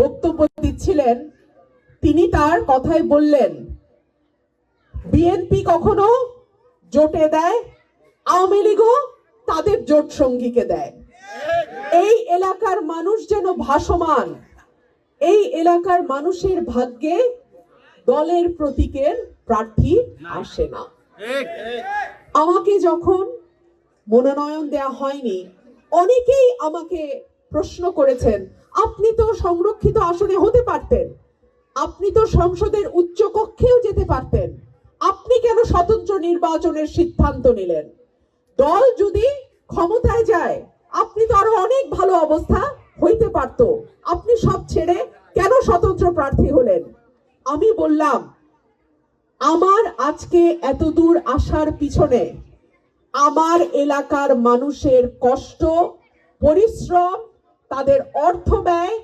বক্তব্য দিচ্ছিলেন, তিনি তার কথায় বললেন, বিএনপি কখনো জোটে দেয়, আওয়ামী লীগও তাদের জোট সঙ্গীকে দেয়। এই এলাকার মানুষ যেন ভাসমান, এই এলাকার মানুষের ভাগ্যে দলের প্রতীকের প্রার্থী আসে না। আমাকে যখন মনোনয়ন দেয়া হয়নি, অনেকেই আমাকে প্রশ্ন করেছেন, আপনি তো সংরক্ষিত আসনে হতে পারতেন। আপনি তো সংসদের উচ্চ কক্ষেও যেতে পারতেন। আপনি কেন স্বতন্ত্র নির্বাচনের সিদ্ধান্ত নিলেন? দল যদি ক্ষমতায় যায়, আপনি তো আরও অনেক ভালো অবস্থা হইতে পারতো। আপনি সব ছেড়ে কেন স্বতন্ত্র প্রার্থী হলেন? আমি বললাম, আমার আজকে এত দূর আসার পিছনে আমার এলাকার মানুষের কষ্ট, পরিশ্রম তাদের অর্থ ব্যয়